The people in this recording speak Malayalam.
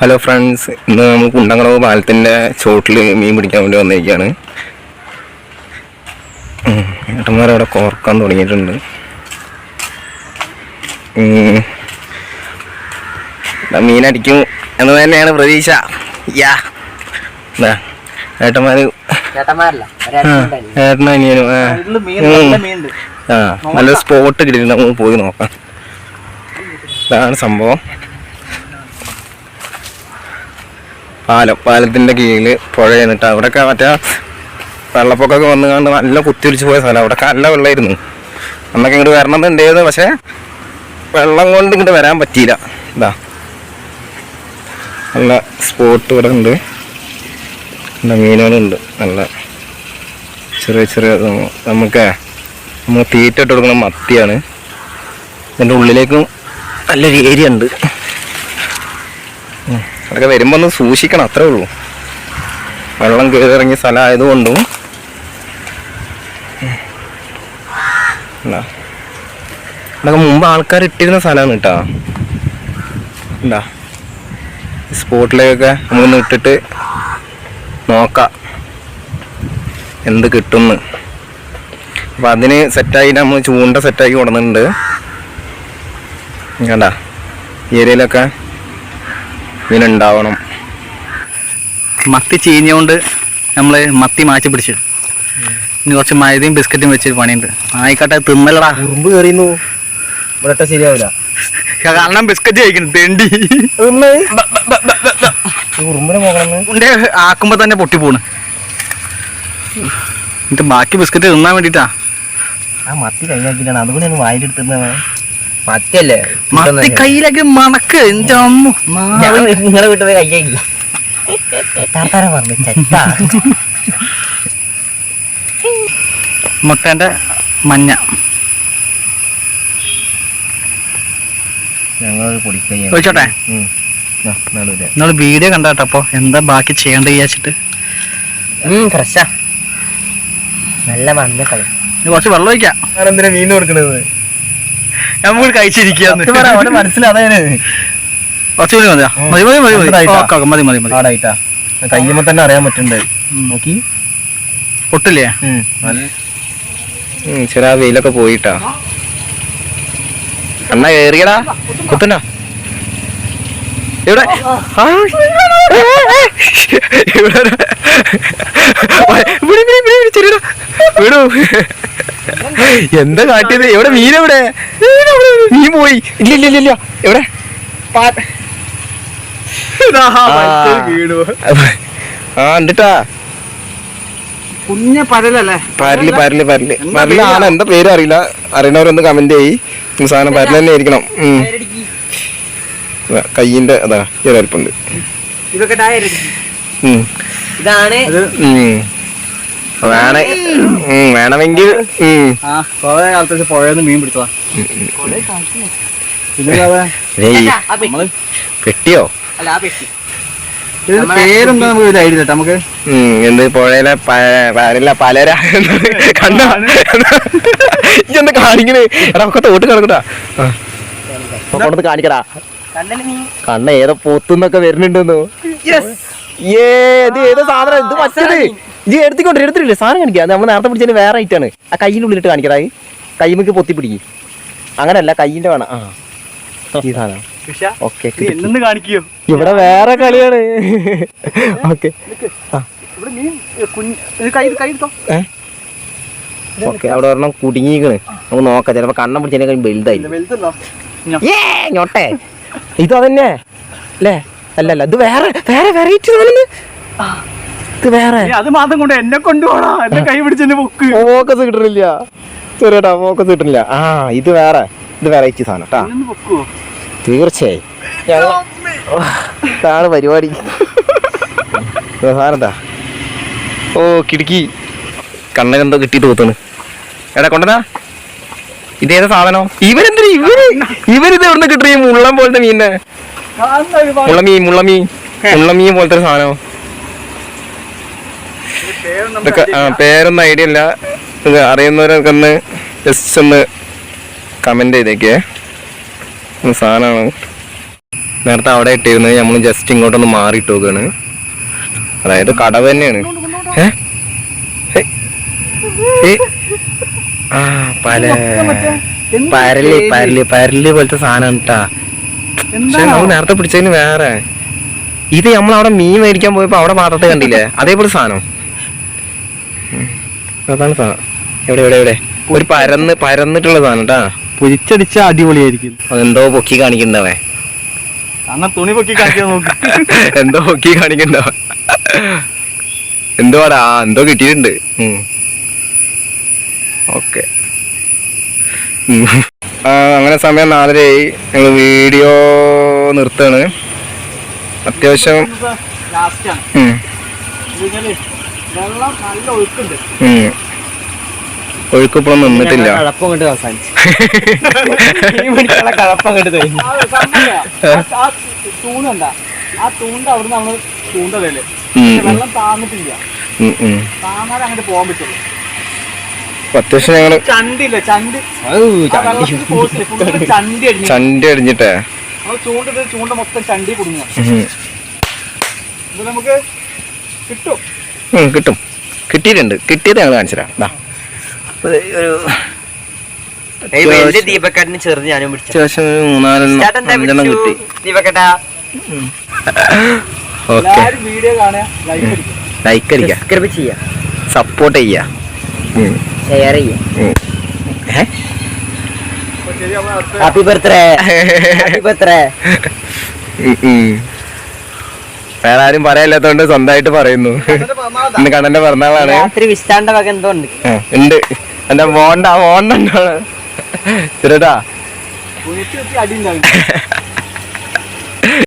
ഹലോ ഫ്രണ്ട്സ് ഇന്ന് നമ്മൾ കുണ്ടങ്ങളവ് പാലത്തിന്റെ ചോട്ടിൽ മീൻ പിടിക്കാൻ വേണ്ടി വന്നിരിക്കുകയാണ്. ഏട്ടന്മാരവിടെ കോർക്കാൻ തുടങ്ങിയിട്ടുണ്ട്. മീനടിക്കും എന്ന് തന്നെയാണ് പ്രതീക്ഷ. യാ. ഏട്ടന്മാർ ഏട്ടനും അനിയനും. ആ നല്ല സ്പോട്ട് കിട്ടിയിട്ടുണ്ട്. നമുക്ക് പോയി നോക്കാം. ഇതാണ് സംഭവം. പാലം പാലത്തിന്റെ കീഴിൽ പുഴ ചെന്നിട്ട് അവിടെയൊക്കെ മറ്റേ വെള്ളപ്പൊക്കമൊക്കെ വന്നു കണ്ട് നല്ല കുത്തിയൊലിച്ച് പോയ സ്ഥലം. അവിടെ നല്ല വെള്ളമായിരുന്നു അന്നൊക്കെ ഇങ്ങോട്ട് വരണം എന്നുണ്ടായിരുന്നു പക്ഷേ വെള്ളം കൊണ്ട് ഇങ്ങോട്ട് വരാൻ പറ്റിയില്ല. ഇതാ. നല്ല സ്പോട്ട് ഇവിടെ ഉണ്ട്. നല്ല മീനുകളുണ്ട്. നല്ല ചെറിയ ചെറിയ നമുക്ക് നമ്മൾ തീറ്റ ഇട്ട് കൊടുക്കുന്ന മത്തിയാണ്. ഇതിന്റെ ഉള്ളിലേക്കും നല്ലൊരു ഏരിയ ഉണ്ട്. അതൊക്കെ വരുമ്പോൾ ഒന്ന് സൂക്ഷിക്കണം അത്രേ ഉള്ളൂ. വെള്ളം കയറിറങ്ങിയ സ്ഥലമായതുകൊണ്ടും. ഇതാ. ഇതൊക്കെ മുമ്പ് ആൾക്കാർ ഇട്ടിരുന്ന സ്ഥലമാണ് കേട്ടോ. എന്താ സ്പോട്ടിലേക്കൊക്കെ നമ്മളൊന്ന് ഇട്ടിട്ട് നോക്കാം. എന്ത് കിട്ടുമെന്ന് അപ്പം അതിന് സെറ്റായി നമ്മൾ ചൂണ്ട സെറ്റാക്കി കൊടുക്കുന്നുണ്ട് കണ്ട? ഏരിയയിലൊക്കെ മീനുണ്ടാവണം മത്തി ചീഞ്ഞുകൊണ്ട് നമ്മൾ മത്തി മാറ്റി പിടിച്ചു. ഇനി കുറച്ച് മൈദയും ബിസ്ക്കറ്റും വെച്ചൊരു പണിയുണ്ട്. ആയിക്കോട്ടെ തിന്നലടാ ഉറുമ്പ് കയറിയുന്നു ഇവിടെ ശരിയാവില്ല. കാരണം ബിസ്ക്കറ്റ് കഴിക്കുന്നു തെണ്ടി. ഉറുമ്പിനെ ഉണ്ടേ ആക്കുമ്പോ തന്നെ പൊട്ടി പോണ്. എന്നിട്ട് ബാക്കി ബിസ്ക്കറ്റ് തിന്നാൻ വേണ്ടിട്ടാ. ആ മത്തി കൈയാക്കിട്ടാണ് അതുകൊണ്ട് വായിലെടുത്തിരുന്നത്. മത്തിയല്ലേ? മത്തി കയ്യിലൊക്കെ മണക്ക്. എന്റെ അമ്മ. നിങ്ങളെ വീട്ടിൽ പോയി കൈയാക്കി താത്താരെ പറഞ്ഞു ചെത്താ. മുട്ടേന്റെ മഞ്ഞ. ഞങ്ങൾ നടുവിൽ. നിങ്ങൾ വീഡിയോ കണ്ടാട്ടോ അപ്പൊ. എന്താ ബാക്കി ചെയ്യണ്ട വിചാരിച്ചിട്ട്? നല്ല മഞ്ഞ കളി. കുറച്ച് വെള്ളം ഒഴിക്കാം. എന്തിനാ മീൻ കൊടുക്കണത്? നമുക്ക് കഴിച്ചിരിക്കാന്ന് മനസ്സിലാതാണ് കുറച്ച് കൂടി മതിയോ? മതി മതി മതി മതി. മതി മതി മതി. ആടായിട്ടാ. കയ്യുമ്പോ തന്നെ അറിയാൻ പറ്റുന്നുണ്ട്. നോക്കി. ഒട്ടില്ലേ ചില വെയിലൊക്കെ പോയിട്ടാ. അണ്ണ കേറിയടാ. ഇവിടെ, ഇവിടെ, ഇവിടെ, ഇവിടെ, ചെറിയടാ. വിടൂ എന്താ കാട്ടിയത്? എവിടെ? എവിടെ? മീൻ പോയി. ഇല്ല ഇല്ല ഇല്ല എവിടെ? ആ. ഉണ്ടിട്ടാ കുഞ്ഞ പരലല്ലേ? പരൽ പരൽ പരൽ. പരലാണ് എന്താ പേര് അറിയില്ല. അറിയണവരൊന്ന് കമന്റ് ചെയ്യ്. സാധനം പരൽ തന്നെ ആയിരിക്കണം. കയ്യിന്റെ അതാ ഈ ഒരു അല്പുണ്ട് ഇതൊക്കെ ഇതാണ്. വേണ വേണമെങ്കിൽ. ആ കൊറേ കാലത്ത് പുഴയെന്ന് മീൻ പിടിച്ചതാ. പെട്ടിയോ? അല്ല ആ പെട്ടി. ഇതിന്റെ പേരെന്താ? നമുക്ക് ഒരു ഐഡിയ നമുക്ക് ഉം, എന്ത് പുഴയിലെ പലര കണ്ട? കാണിക്കണേ. എടാ ഒക്കെ തോട്ട് കിടക്കട്ടാ. കൊണ്ടത് കാണിക്കടാ. കണ്ണ ഏതോ പൊത്തുന്നൊക്കെ വരുന്നുണ്ടെന്നു. ഏ ഇത് ഏതോ സാധനം? ഇത് മറ്റത്. ഇത് എടുത്തിക്കൊണ്ട് എടുത്തിട്ടില്ല? സാധനം കാണിക്കുക നമ്മൾ നേരത്തെ പിടിച്ചതിന് വേറെ ഐറ്റാണ് ആ കയ്യിന്റെ ഉള്ളിലിട്ട് കാണിക്കടാ കൈമക്ക് പൊത്തി പിടിക്കും. അങ്ങനല്ല കയ്യിന്റെ വേണം. ആ. ഈ സാധനം. ഓക്കെ കാണിക്കോ. ഇവിടെ വേറെ കളിയാണ്. ഓക്കെ ഓക്കെ അവിടെ ഒരെണ്ണം കുടുങ്ങിക്കണ് നമുക്ക് നോക്കാം. ചിലപ്പോ കണ്ണം പിടിച്ചതിനേക്കാൾ വലുതായി. വലുതല്ലോ. ഏ ഞൊട്ടെ. ഇത് അതന്നെ. അല്ലേ? അല്ലല്ല അല്ല ഇത് വേറെ വേറെ വെറൈറ്റി ഇത് വേറെ. അത് മാത്രം കൊണ്ട് എന്നെ കൊണ്ടുപോണാ എന്നെ കൈ പിടിച്ചെന്നെ പൊക്ക്. ഫോക്കസ് കിട്ടണില്ല. ചെറിയേട്ടാ ഫോക്കസ് കിട്ടണില്ല. ആ ഇത് വേറെ. ഇത് വെറൈറ്റി സാധനം കേട്ടാ തീർച്ചയായും. ഇതാണ് പരിപാടി. സാധനം എന്താ ഓ കിടുക്കി. കണ്ണനെന്തോ കിട്ടിയിട്ട് പോത്തണ് എടാ കൊണ്ടനാ ഇതേതാ സാധനം? ഇവരെന്തിനാ ഇവർ? ഇവരിത് എവിടുന്ന് കിട്ടി മുള്ളം പോലത്തെ മീനെ മുള്ളമീൻ മുള്ളമീൻ. മുള്ളമീൻ പോലത്തെ സാധനം. പേരൊന്നും ഐഡിയ ഇല്ല. ഇത് അറിയുന്നവരൊക്കെ ഒന്ന് ജസ്റ്റ് ഒന്ന് കമന്റ് ചെയ്തേക്കേ. സാധനമാണ്. നേരത്തെ അവിടെ ഇട്ടിരുന്നത് നമ്മൾ ജസ്റ്റ് ഇങ്ങോട്ടൊന്ന് മാറിയിട്ട് നോക്കുകയാണ് അതായത് കടവ് തന്നെയാണ്? ആ പല പരൽ പരൽ പരൽ പോലത്തെ സാധനം കേട്ടാ പക്ഷെ നമ്മൾ നേരത്തെ പിടിച്ചതിന് വേറെ. ഇത് നമ്മൾ അവിടെ മീൻ മേടിക്കാൻ പോയപ്പോ അവിടെ പാത്രത്തെ കണ്ടില്ലേ? അതേപോലെ സാധനം. അതാണ് സാധനം എവിടെ എവിടെ എവിടെ? ഒരു പരന്ന് പരന്നിട്ടുള്ള സാധനം കേട്ടാ പൊരിച്ചടിച്ച അടിപൊളിയായിരിക്കും. അതെന്തോ പൊക്കി കാണിക്കണ്ടവേ അങ്ങനെ തുണി പൊക്കി കാണിക്കാൻ നോക്ക്. എന്തോ പൊക്കി കാണിക്കണ്ടവ എന്തോടാ ആ, എന്തോ കിട്ടിയിട്ടുണ്ട്. ഓക്കെ. അങ്ങനെ സമയം നാലരയായി. ഞങ്ങൾ വീഡിയോ നിർത്താണ് അത്യാവശ്യം ലാസ്റ്റാണ്. ഉം, വെള്ളം നല്ല ഒഴുക്കുണ്ട്. നിന്നിട്ടില്ല. കഴപ്പം കൊണ്ട് അവസാനിച്ചു. മീൻ പിടിക്കാനുള്ള കഴപ്പം തൂണുണ്ട ആ തൂണ്ട അവിടെ നമ്മൾ തൂണ്ടതല്ലേ വെള്ളം താന്നിട്ടില്ല. താന്നാലേ അങ്ങോട്ട് പോകാൻ പറ്റുള്ളൂ. അപ്പൊ അത്യാവശ്യം ഞങ്ങൾ ചണ്ടില്ല ചണ്ട്? ചണ്ടി. അടിഞ്ഞു ചണ്ടി അടിഞ്ഞിട്ടേ. ചൂണ്ടിട്ട് ചൂണ്ട മൊത്തം ചണ്ടി കുടുങ്ങുക. നമുക്ക് കിട്ടും. കിട്ടും. കിട്ടിയിട്ടുണ്ട്. കിട്ടിയത് ഞങ്ങൾ. ഒരു ദീപക്കാട്ടിന് ചെറുത് ഞാനും മൂന്നാലെണ്ണം കിട്ടി. ദീപക്കേട്ടാ? ഓക്കെ. വീഡിയോ കാണുക ലൈക്ക് അടിക്കുക. ലൈക്ക് അടിക്കാം സബ്സ്ക്രൈബ് ചെയ്യാം. സപ്പോർട്ട് ചെയ്യാം. ഉം. Share happy birthday happy birthday. വേറെ ആരും പറയാല്ലാത്തോണ്ട് സ്വന്തമായിട്ട് പറയുന്നു. ഇന്ന് കണ്ണന്റെ പിറന്നാളാണ്. രാത്രി വക എന്തോ ഉണ്ട്. എന്റെ മോണ്ട മോണ്ട? ചെറുതാ. അടി